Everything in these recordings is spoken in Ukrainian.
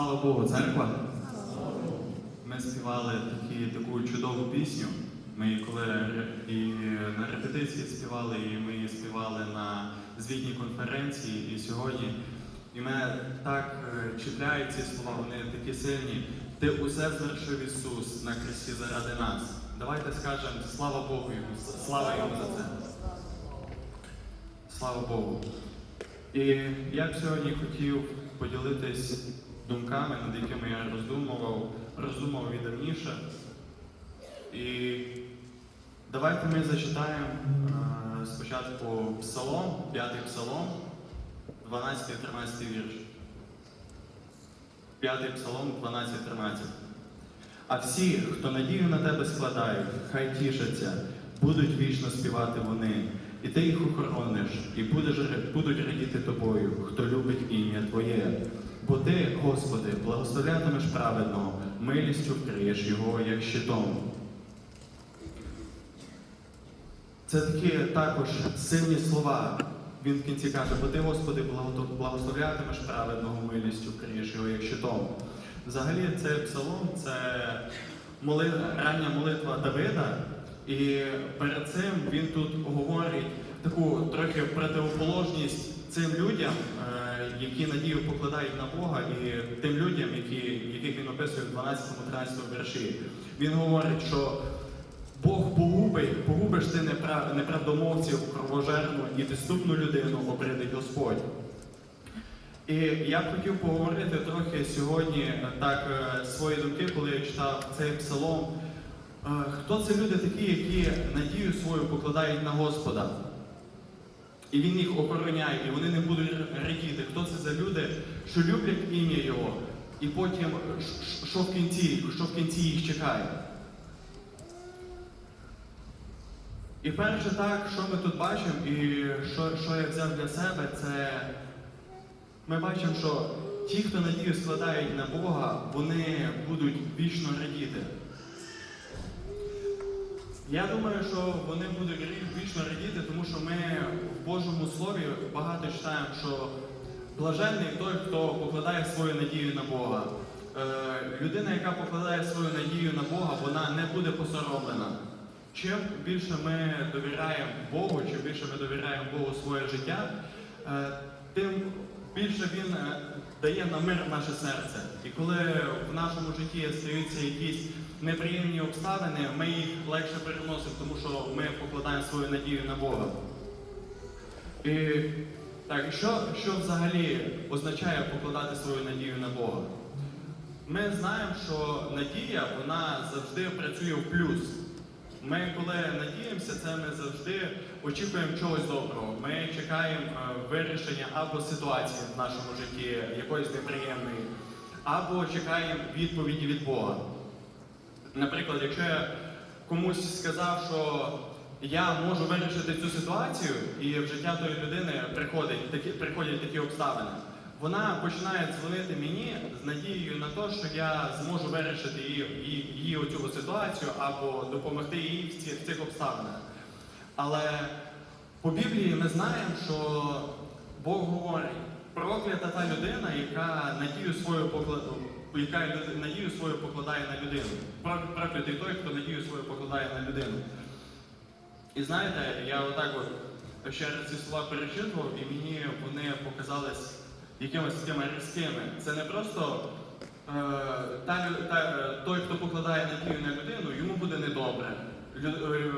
Слава Богу, церква. Ми співали такі, таку чудову пісню. Ми її коли і на репетиції співали, і ми її співали на звітній конференції і сьогодні. І мене так е, чіпляють ці слова, вони такі сильні. Ти усе звершив Ісус на хресті заради нас. Давайте скажемо слава Богу йому, слава йому за це. Слава Богу. І я б сьогодні хотів поділитись думками, над якими я роздумував, роздумував і давніше. І давайте ми зачитаємо е, спочатку Псалом, п'ятий Псалом, 12-13 вірш. П'ятий Псалом, 12-13. А всі, хто надію на тебе складають, хай тішаться, будуть вічно співати вони, і ти їх охорониш, і будеш, будуть радіти тобою, хто любить ім'я Твоє. Бо ти, Господи, благословлятимеш праведного, милістю вкриєш його, як щитом. Це такі також сильні слова. Він в кінці каже, бо ти, Господи, благословлятимеш праведного милістю, вкриєш його як щитом. Взагалі, цей псалом це моли... рання молитва Давида, і перед цим він тут говорить таку трохи противоположність цим людям, е, які надію покладають на Бога, і тим людям, які, яких він описує в 12-13 вірші. Він говорить, що Бог погубить, погубиш ти неправ- неправдомовців, кровожерну і підступну людину, обридить Господь. І я хотів поговорити трохи сьогодні е, так е, свої думки, коли я читав цей псалом. Хто це люди такі, які надію свою покладають на Господа? І він їх охороняє, і вони не будуть радіти. Хто це за люди, що люблять ім'я Його, і потім що в кінці, що в кінці їх чекає? І перше так, що ми тут бачимо, і що, що я взяв для себе, це ми бачимо, що ті, хто надію складають на Бога, вони будуть вічно радіти. Я думаю, що вони будуть вічно радіти, тому що ми в Божому Слові багато читаємо, що блаженний той, хто покладає свою надію на Бога. Е, людина, яка покладає свою надію на Бога, вона не буде посоромлена. Чим більше ми довіряємо Богу, чим більше ми довіряємо Богу своє життя, е, тим більше Він е, дає нам мир в наше серце. І коли в нашому житті стаються якісь неприємні обставини, ми їх легше переносимо, тому що ми покладаємо свою надію на Бога. І так, що, що взагалі означає покладати свою надію на Бога? Ми знаємо, що надія вона завжди працює в плюс. Ми, коли надіємося, це ми завжди очікуємо чогось доброго. Ми чекаємо е, вирішення або ситуації в нашому житті, якоїсь неприємної, або чекаємо відповіді від Бога. Наприклад, якщо я комусь сказав, що я можу вирішити цю ситуацію, і в життя тої людини приходять такі, приходять такі обставини, вона починає дзвонити мені з надією на те, що я зможу вирішити її, її, її оцю ситуацію або допомогти їй в цих обставинах. Але по Біблії ми знаємо, що Бог говорить, проклята та людина, яка надію свою покладу, яка надію свою покладає на людину. Проклятий той, хто надію свою покладає на людину. І знаєте, я отак от ще раз ці слова перечитував, і мені вони показались якимось такими різкими. Це не просто е, та, та, той, хто покладає надію на людину, йому буде недобре. Лю- е,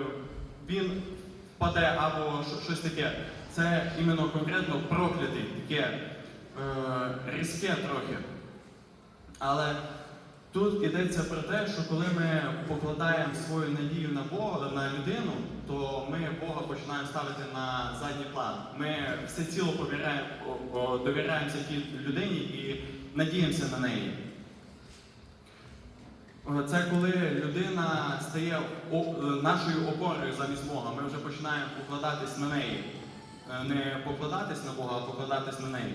він впаде або щось таке. Це іменно конкретно проклятий, таке е, різке трохи. Але тут йдеться про те, що коли ми покладаємо свою надію на Бога, на людину, то ми Бога починаємо ставити на задній план. Ми все ціло повіряємо, о- о, довіряємося тій людині і надіємося на неї. Це коли людина стає нашою опорою замість Бога. Ми вже починаємо покладатись на неї. Е, Не покладатись на Бога, а покладатись на неї.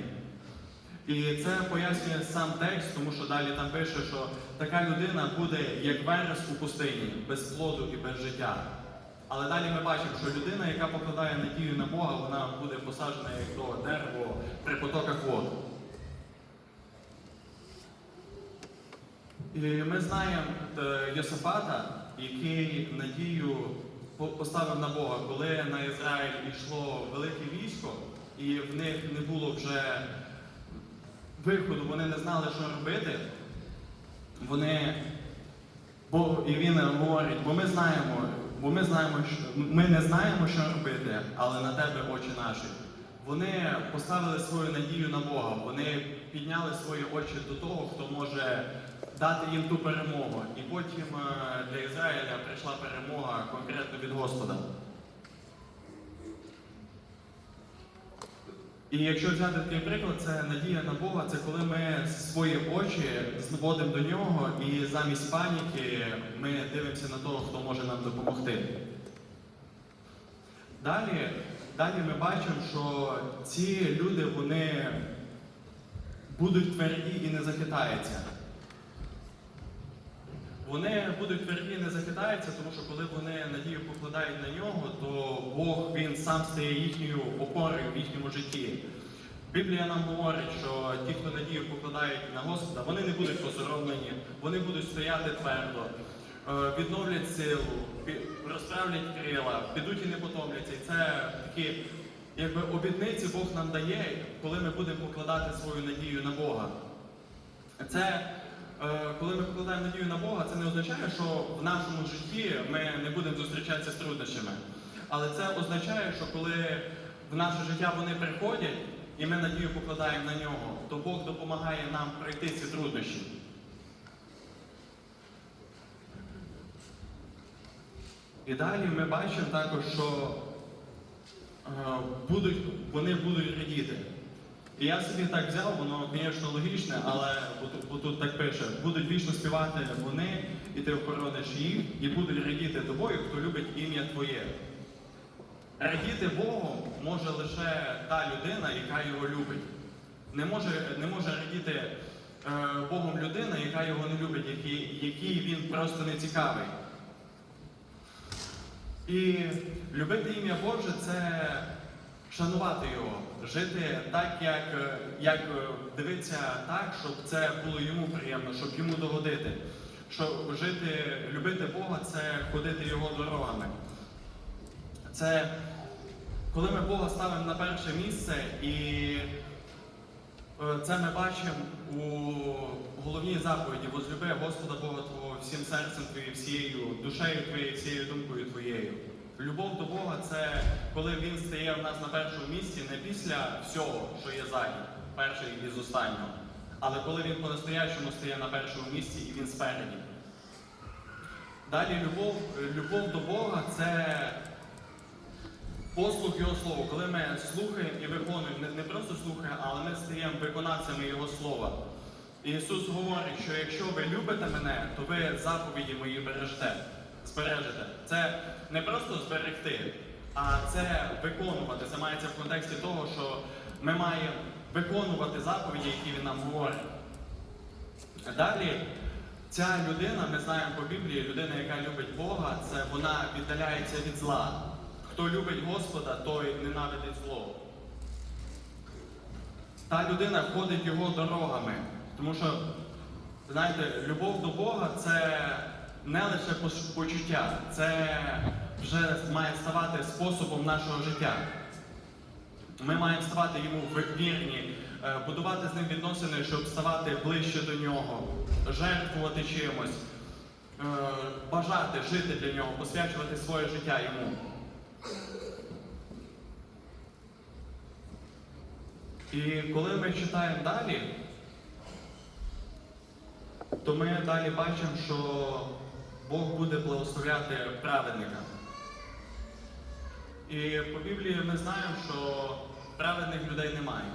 І це пояснює сам текст, тому що далі там пише, що така людина буде як верес у пустині, без плоду і без життя. Але далі ми бачимо, що людина, яка покладає надію на Бога, вона буде посаджена як то дерево при потоках вод. І ми знаємо е, Йосифата, який надію поставив на Бога, коли на Ізраїль йшло велике військо, і в них не було вже виходу, вони не знали, що робити. Вони Бо і він говорить, бо ми знаємо, бо ми знаємо, що ми не знаємо, що робити, але на тебе очі наші. Вони поставили свою надію на Бога. Вони підняли свої очі до того, хто може дати їм ту перемогу. І потім е, для Ізраїля прийшла перемога конкретно від Господа. І якщо взяти такий приклад, це надія на Бога, це коли ми свої очі зводимо до нього і замість паніки ми дивимося на того, хто може нам допомогти. Далі, далі ми бачимо, що ці люди вони будуть тверді і не захитаються. Вони будуть тверді і не захитаються, тому що коли вони надію покладають на нього, то Бог він сам стає їхньою опорою в їхньому житті. Біблія нам говорить, що ті, хто надію покладають на Господа, вони не будуть посоромлені, вони будуть стояти твердо, е, відновлять силу, розправлять крила, підуть і не потомляться. І це такі якби обітниці Бог нам дає, коли ми будемо покладати свою надію на Бога. Це коли ми покладаємо надію на Бога, це не означає, що в нашому житті ми не будемо зустрічатися з труднощами. Але це означає, що коли в наше життя вони приходять, і ми надію покладаємо на нього, то Бог допомагає нам пройти ці труднощі. І далі ми бачимо також, що е, будуть, вони будуть радіти. І я собі так взяв, воно, звісно, логічне, але бо тут, так пише, будуть вічно співати вони, і ти охорониш їх, і будуть радіти тобою, хто любить ім'я Твоє. Радіти Богу може лише та людина, яка його любить. Не може, не може радіти е, Богом людина, яка його не любить, який, який він просто не цікавий. І любити ім'я Боже це шанувати його, жити так, як, е, як е, дивитися так, щоб це було йому приємно, щоб йому догодити. Щоб жити, любити Бога це ходити його дорогами. Це коли ми Бога ставимо на перше місце, і е, це ми бачимо у головній заповіді возлюби Господа Бога Твого всім серцем твоїм, всією душею твоєю, всією думкою твоєю. Любов до Бога це коли Він стає в нас на першому місці не після всього, що є ззаді, перший із останнього, але коли він по-настоящому стає на першому місці і він спереді. Далі любов, любов до Бога це послух Його Слова. Коли ми слухаємо і виконуємо, не, не просто слухаємо, але ми стаємо виконавцями Його Слова. І Ісус говорить, що якщо ви любите мене, то ви заповіді мої бережете, збережете. Це не просто зберегти, а це виконувати. Це мається в контексті того, що ми маємо виконувати заповіді, які Він нам говорить. Далі, ця людина, ми знаємо по Біблії, людина, яка любить Бога, це вона віддаляється від зла. Хто любить Господа, той ненавидить зло. Та людина ходить його дорогами. Тому що, знаєте, любов до Бога це не лише почуття, це вже має ставати способом нашого життя. Ми маємо ставати йому вірні, е, будувати з ним відносини, щоб ставати ближче до нього, жертвувати чимось, е, бажати жити для нього, посвячувати своє життя йому. І коли ми читаємо далі, то ми далі бачимо, що Бог буде благословляти праведника. І по Біблії ми знаємо, що праведних людей немає.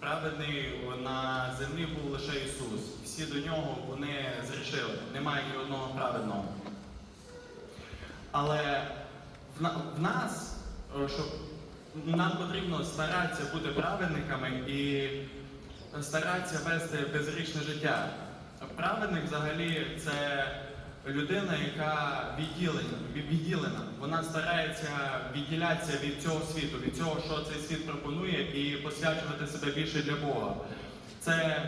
Праведний на землі був лише Ісус. Всі до нього вони зрішили. Немає ні одного праведного. Але в, нас, е, щоб нам потрібно старатися бути праведниками і старатися вести безрічне життя. Праведник взагалі це людина, яка відділена, відділена. Вона старається відділятися від цього світу, від цього, що цей світ пропонує, і посвячувати себе більше для Бога. Це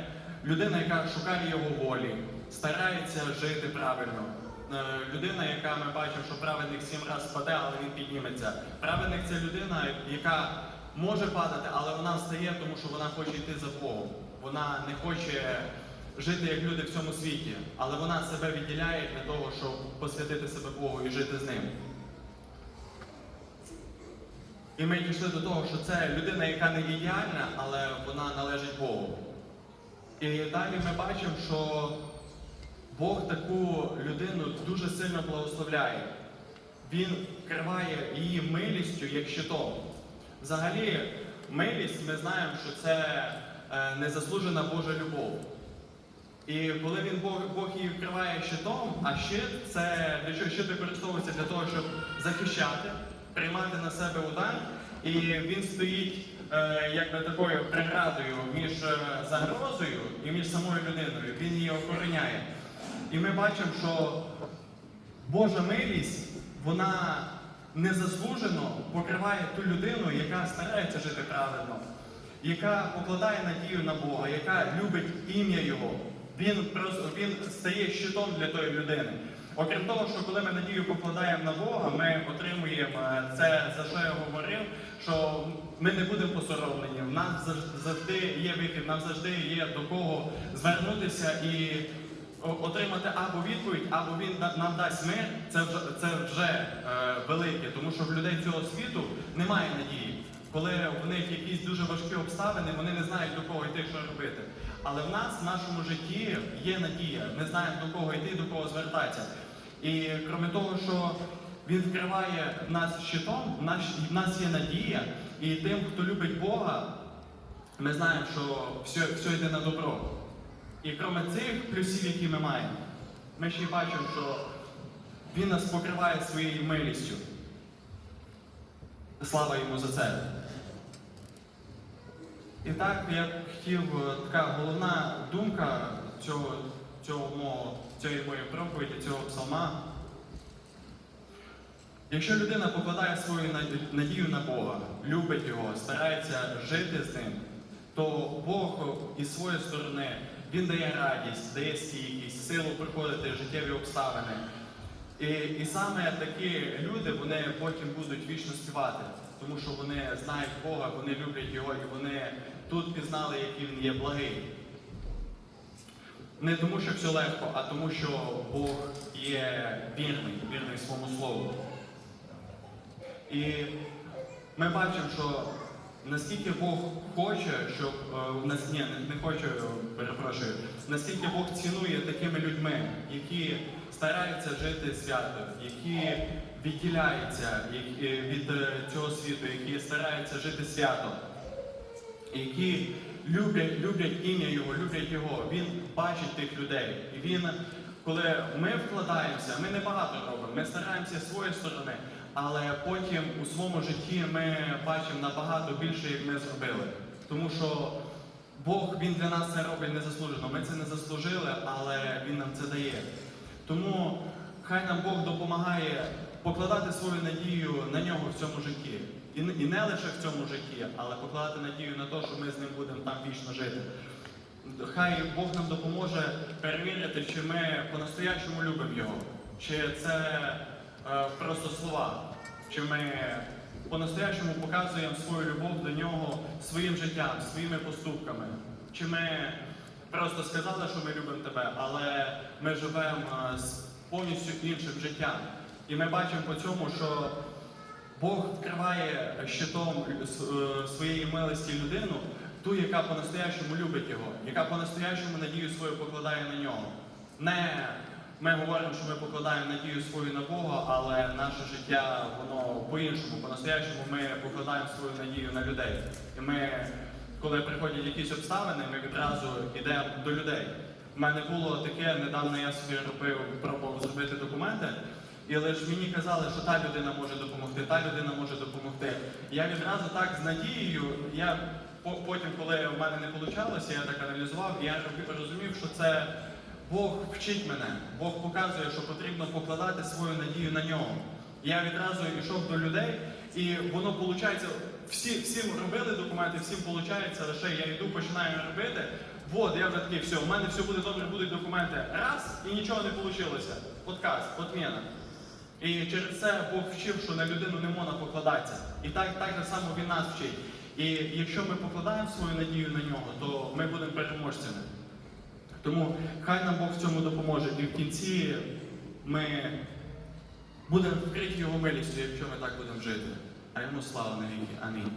людина, яка шукає його волі, старається жити правильно. Е, Людина, яка ми бачимо, що праведник сім разів впаде, але він підніметься. Праведник це людина, яка може падати, але вона встає, тому що вона хоче йти за Богом. Вона не хоче жити як люди в цьому світі, але вона себе відділяє для того, щоб посвятити себе Богу і жити з ним. І ми дійшли до того, що це людина, яка не ідеальна, але вона належить Богу. І далі ми бачимо, що Бог таку людину дуже сильно благословляє. Він криває її милістю як щитом. Взагалі, милість ми знаємо, що це е, незаслужена Божа любов. І коли він Бог, Бог її вкриває щитом, а щит це для чого щит використовується для того, щоб захищати, приймати на себе удар. І він стоїть е, якби такою преградою між е, загрозою і між самою людиною. Він її охороняє. І ми бачимо, що Божа милість, вона незаслужено покриває ту людину, яка старається жити правильно, яка покладає надію на Бога, яка любить ім'я Його. Він, він стає щитом для тої людини. Окрім того, що коли ми надію покладаємо на Бога, ми отримуємо е, це, за що я говорив, що ми не будемо посоромлені. В нас зав- завжди є вихід, в нас завжди є до кого звернутися і отримати або відповідь, або він нам дасть мир. Це вже це вже е, велике, тому що в людей цього світу немає надії. Коли в них якісь дуже важкі обставини, вони не знають до кого йти, що робити. Але в нас в нашому житті є надія. Ми знаємо до кого йти, до кого звертатися. І крім того, що він вкриває нас щитом, в нас, в нас є надія, і тим, хто любить Бога, ми знаємо, що все, все йде на добро. І крім цих плюсів, які ми маємо, ми ще й бачимо, що він нас покриває своєю милістю. Слава йому за це. І так я хотів е, така головна думка цього, цього цієї моєї проповіді, цього псалма. Якщо людина покладає свою надію на Бога, любить його, старається жити з ним, то Бог із своєї сторони Він дає радість, дає стійкість, силу проходити життєві обставини. І, і саме такі люди вони потім будуть вічно співати, тому що вони знають Бога, вони люблять Його і вони тут пізнали, який він є благий. Не тому, що все легко, а тому, що Бог є вірний, вірний своєму слову. І ми бачимо, що наскільки Бог хоче, щоб е, нас- ні, не, хоче, е, перепрошую, наскільки Бог цінує такими людьми, які стараються жити свято, які відділяються е, від цього світу, які стараються жити свято, які люблять, люблять ім'я Його, люблять Його. Він бачить тих людей. І він, коли ми вкладаємося, ми не багато робимо, ми стараємося з своєї сторони, але потім у своєму житті ми бачимо набагато більше, як ми зробили. Тому що Бог він для нас це робить незаслужено. Ми це не заслужили, але Він нам це дає. Тому хай нам Бог допомагає покладати свою надію на нього в цьому житті. І, не- лише в цьому житті, але покладати надію на те, що ми з ним будемо там вічно жити. Хай Бог нам допоможе перевірити, чи ми по-настоящому любимо його, чи це просто слова, чи ми по-настоящому показуємо свою любов до нього своїм життям, своїми поступками, чи ми просто сказали, що ми любимо тебе, але ми живемо е, з повністю іншим життям. І ми бачимо по цьому, що Бог вкриває щитом е, своєї милості людину, ту, яка по-настоящому любить його, яка по-настоящому надію свою покладає на нього. Не ми говоримо, що ми покладаємо надію свою на Бога, але наше життя воно по-іншому. По-настоящому ми покладаємо свою надію на людей. І ми, коли приходять якісь обставини, ми відразу йдемо до людей. У мене було таке, недавно я собі робив, пробував зробити документи. І лише мені казали, що та людина може допомогти, та людина може допомогти. Я відразу так з надією, я по- потім, коли в мене не вийшло, я так аналізував, я розумів, що це Бог вчить мене, Бог показує, що потрібно покладати свою надію на нього. Я відразу йшов до людей, і воно виходить, всі, всім робили документи, всім виходить, лише я йду, починаю робити. От, я вже такий, все, у мене все буде добре, будуть документи. Раз, і нічого не вийшло. Отказ, отміна. І через це Бог вчив, що на людину не можна покладатися. І так, так же само він нас вчить. І якщо ми покладаємо свою надію на нього, то ми будемо переможцями. Тому хай нам Бог в цьому допоможе. І в кінці ми будемо вкриті його милістю, якщо ми так будемо жити. А йому слава навіки. Амінь.